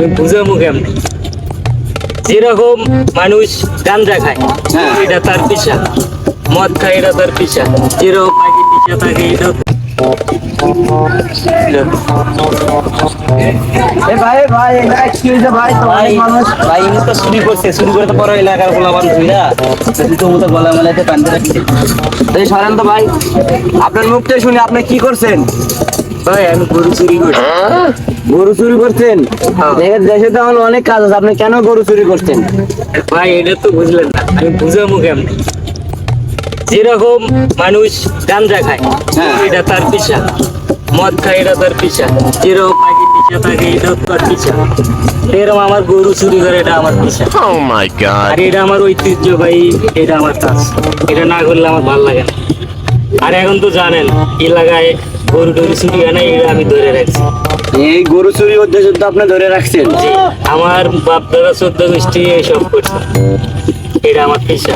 আমি বুঝাবো কেমন যেরকম মানুষ গাঞ্জা খায় হ্যাঁ। এটা তার পিসা মদ খায় এটা তার পিসা যেরকম পাখি পিসা থাকে এটা আপনার মুখটা শুনে আপনি কি করছেন? ভাই আমি গরু চুরি করি গরু চুরি করছেন? হ্যাঁ। দেশে তো এখন অনেক কাজ আছে। আপনি কেন গরু চুরি করছেন? ভাই এটা তো বুঝলেন না। আমি বুঝাবো কেমন? যেরকম মানুষ গাঞ্জা খায় হ্যাঁ। এটা তার পিসা মদ খায় এটা তার পিসা যেরকম পাখি থাকে তার এরকম আমার গরু চুরি করে এটা আমার পিসা Oh. আর এটা আমার ঐতিহ্য ভাই এটা আমার কাজ। এটা না করলে আমার ভালো লাগে না। আর এখন তো জানেন এলাকায় গরু টরু চুরি হয় না এটা আমি ধরে রাখছি। এই গরু চুরি উদ্দেশ্য তো আপনি ধরে রাখছেন? জি, আমার বাপ দাদা চোদ্দ গোষ্ঠী এইসব করছে। এটা আমার পেশা।